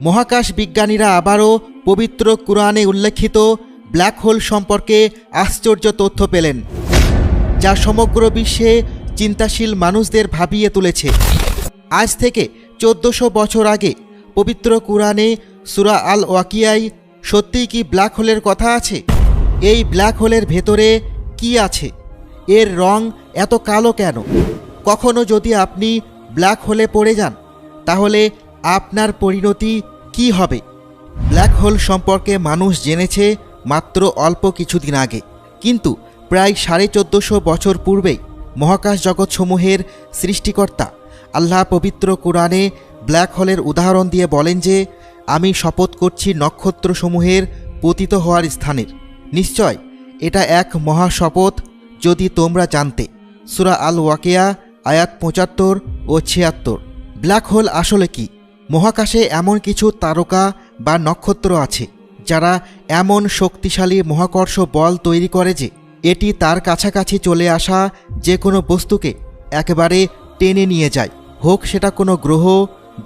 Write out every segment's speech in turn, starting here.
মহাকাশ বিজ্ঞানীরা আবারও পবিত্র কোরআনে উল্লেখিত ব্ল্যাক হোল সম্পর্কে আশ্চর্য তথ্য পেলেন, যা সমগ্র বিশ্বে চিন্তাশীল মানুষদের ভাবিয়ে তুলেছে। আজ থেকে চোদ্দশো বছর আগে পবিত্র কোরআনে সুরা আল ওয়াকিয়াই সত্যিই কি ব্ল্যাক হোলের কথা আছে? এই ব্ল্যাক হোলের ভেতরে কি আছে? এর রং এত কালো কেন? কখনো যদি আপনি ব্ল্যাক হোলে পড়ে যান, তাহলে আপনার পরিণতি কি হবে? ব্ল্যাক হোল সম্পর্কে মানুষ জেনেছে মাত্র অল্প কিছুদিন আগে। কিন্তু প্রায় সাড়ে চোদ্দোশো বছর পূর্বেই মহাকাশ জগৎসমূহের সৃষ্টিকর্তা আল্লাহ পবিত্র কোরআনে ব্ল্যাক হোলের উদাহরণ দিয়ে বলেন যে, আমি শপথ করছি নক্ষত্রসমূহের পতিত হওয়ার স্থানের। নিশ্চয়, এটা এক মহা শপথ যদি তোমরা জানতে। সুরা আল ওয়াকেয়া আয়াত পঁচাত্তর ও ছিয়াত্তর। ব্ল্যাক হোল আসলে কি? মহাকাশে এমন কিছু তারকা বা নক্ষত্র আছে, যারা এমন শক্তিশালী মহাকর্ষ বল তৈরি করে যে, এটি তার কাছাকাছি চলে আসা যে কোনো বস্তুকে একেবারে টেনে নিয়ে যায়। হোক সেটা কোনো গ্রহ,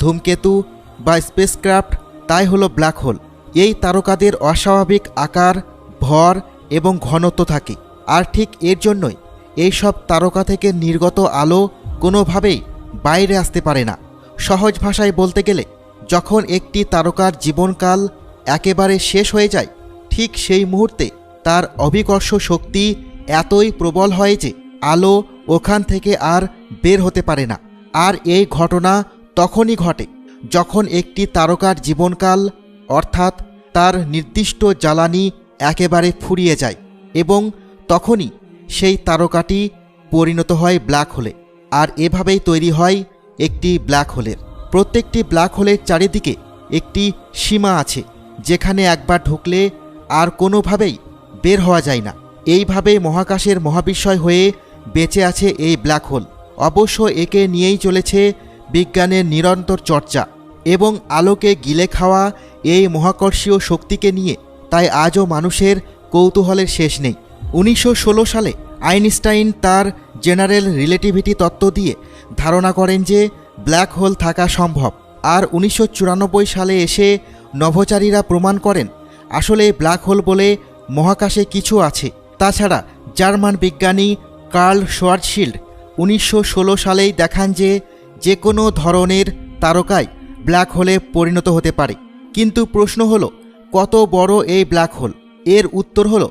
ধূমকেতু বা স্পেসক্রাফট, তাই হলো ব্ল্যাক হোল। এই তারকাদের অস্বাভাবিক আকার, ভর এবং ঘনত্ব থাকে। আর ঠিক এর জন্যই এই সব তারকা থেকে নির্গত আলো কোনোভাবেই বাইরে আসতে পারে না। সহজ ভাষায় বলতে গেলে, যখন একটি তারকার জীবনকাল একেবারে শেষ হয়ে যায়, ঠিক সেই মুহূর্তে তার অভিকর্ষ শক্তি এতই প্রবল হয় যে আলো ওখান থেকে আর বের হতে পারে না। আর এই ঘটনা তখনই ঘটে যখন একটি তারকার জীবনকাল, অর্থাৎ তার নির্দিষ্ট জ্বালানি একেবারে ফুরিয়ে যায় এবং তখনই সেই তারকাটি পরিণত হয় ব্ল্যাক হোলে। আর এভাবেই তৈরি হয় একটি ব্ল্যাক হোলের প্রত্যেকটি ব্ল্যাক হোলের চারিদিকে একটি সীমা আছে, যেখানে একবার ঢুকলে আর কোনোভাবেই বের হওয়া যায় না। এইভাবে মহাকাশের মহাবিস্ময় হয়ে বেঁচে আছে এই ব্ল্যাক হোল। অবশ্য একে নিয়েই চলেছে বিজ্ঞানের নিরন্তর চর্চা এবং আলোকে গিলে খাওয়া এই মহাকর্ষীয় শক্তিকে নিয়ে, তাই আজও মানুষের কৌতূহলের শেষ নেই। উনিশশো ষোলো সালে আইনস্টাইন তার জেনারেল রিলেটিভিটি তত্ত্ব দিয়ে ধারণা করেন যে ব্ল্যাক হোল থাকা সম্ভব। আর উনিশশো চুরানব্বই সালে এসে নভোচারীরা প্রমাণ করেন, আসলে ব্ল্যাক হোল বলে মহাকাশে কিছু আছে। তাছাড়া জার্মান বিজ্ঞানী কার্ল শোয়ার্টশিল্ড উনিশশো সালেই দেখান যে যে কোনো ধরনের তারকায় ব্ল্যাক হোলে পরিণত হতে পারে। কিন্তু প্রশ্ন হলো, কত বড় এই ব্ল্যাক হোল? এর উত্তর হলো,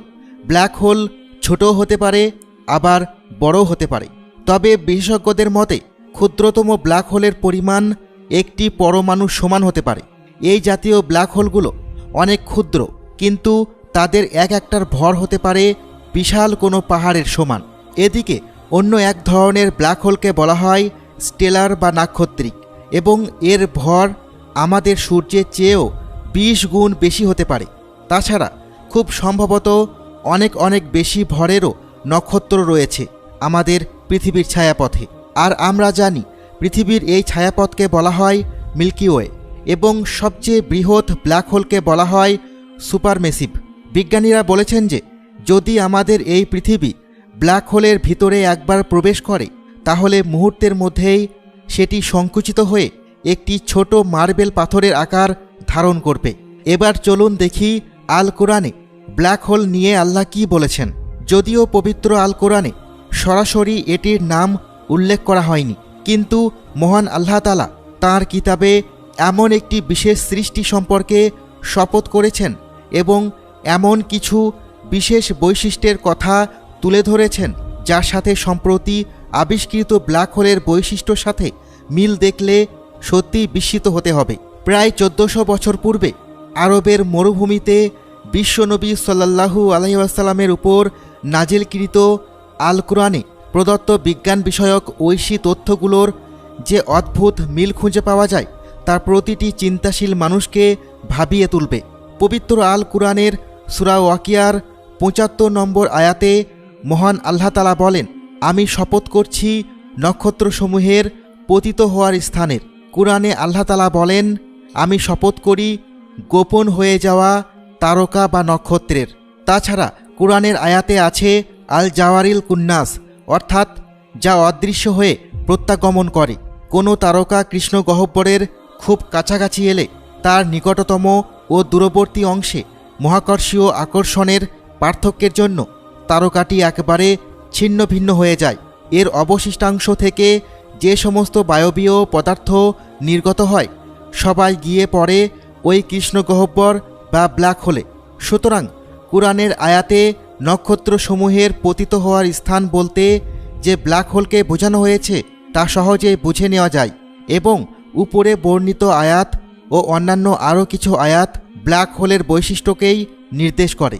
ব্ল্যাক হোল ছোট হতে পারে, আবার বড় হতে পারে। তবে বিশেষজ্ঞদের মতে, ক্ষুদ্রতম ব্ল্যাক হোলের পরিমাণ একটি পরমাণু সমান হতে পারে। এই জাতীয় ব্ল্যাক হোলগুলো অনেক ক্ষুদ্র, কিন্তু তাদের এক একটার ভর হতে পারে বিশাল কোনো পাহাড়ের সমান। এদিকে, অন্য এক ধরনের ব্ল্যাক হোলকে বলা হয় স্টেলার বা নাক্ষত্রিক এবং এর ভর আমাদের সূর্যের চেয়েও বিশ গুণ বেশি হতে পারে। তাছাড়া, খুব সম্ভবত অনেক অনেক বেশি ভরেরও নক্ষত্র রয়েছে আমাদের পৃথিবীর ছায়াপথে। আর আমরা জানি, পৃথিবীর এই ছায়াপথকে বলা হয় মিল্কি ওয়ে এবং সবচেয়ে বৃহৎ ব্ল্যাক হোলকে বলা হয় সুপারমেসিভ। বিজ্ঞানীরা বলেছেন যে, যদি আমাদের এই পৃথিবী ব্ল্যাক হোলের ভিতরে একবার প্রবেশ করে, তাহলে মুহূর্তের মধ্যেই সেটি সংকুচিত হয়ে একটি ছোট মার্বেল পাথরের আকার ধারণ করবে। এবার চলুন দেখি আল কোরআনে ব্ল্যাক হোল নিয়ে আল্লাহ কি বলেছেন। যদিও পবিত্র আল কোরআনে সরাসরি এটির নাম উল্লেখ করা হয়নি। কিন্তু মহান আল্লাহ তালা তাঁর কিতাবে এমন একটি বিশেষ সৃষ্টি সম্পর্কে শপথ করেছেন এবং এমন কিছু বিশেষ বৈশিষ্ট্যের কথা তুলে ধরেছেন, যার সাথে সম্প্রতি আবিষ্কৃত ব্ল্যাক হোলের বৈশিষ্ট্যর সাথে মিল দেখলে সত্যিই বিস্মিত হতে হবে। প্রায় চোদ্দোশো বছর পূর্বে আরবের মরুভূমিতে বিশ্বনবী সাল্লাল্লাহু আলহিউসাল্লামের উপর নাজিলকৃত আল কোরআনে প্রদত্ত বিজ্ঞান বিষয়ক ঐশী তথ্যগুলোর যে অদ্ভুত মিল খুঁজে পাওয়া যায় তার প্রতিটি চিন্তাশীল মানুষকে ভাবিয়ে তুলবে। পবিত্র আল কোরআনের সুরা ওয়াকিয়ার পঁচাত্তর নম্বর আয়াতে মহান আল্লাহ তালা বলেন, আমি শপথ করছি নক্ষত্রসমূহের পতিত হওয়ার স্থানের। কোরআনে আল্লাহ তালা বলেন, আমি শপথ করি গোপন হয়ে যাওয়া তারকা বা নক্ষত্রের। তাছাড়া কোরআনের আয়াতে আছে আল জাওয়ারিল কুন্নাস, অর্থাৎ যা অদৃশ্য হয়ে প্রত্যাগমন করে। কোনো তারকা কৃষ্ণ গহ্বরের খুব কাছাকাছি এলে তার নিকটতম ও দূরবর্তী অংশে মহাকর্ষীয় আকর্ষণের পার্থক্যের জন্য তারকাটি একেবারে ছিন্ন ভিন্ন হয়ে যায়। এর অবশিষ্টাংশ থেকে যে সমস্ত বায়বীয় পদার্থ নির্গত হয়, সবাই গিয়ে পড়ে ওই কৃষ্ণগহ্বর বা ব্ল্যাক হোলে। সুতরাং কোরআনের আয়াতে নক্ষত্রসমূহের পতিত হওয়ার স্থান বলতে যে ব্ল্যাক হোলকে বোঝানো হয়েছে, তা সহজে বুঝে নেওয়া যায়। এবং উপরে বর্ণিত আয়াত ও অন্যান্য আরও কিছু আয়াত ব্ল্যাক হোলের বৈশিষ্ট্যকেই নির্দেশ করে।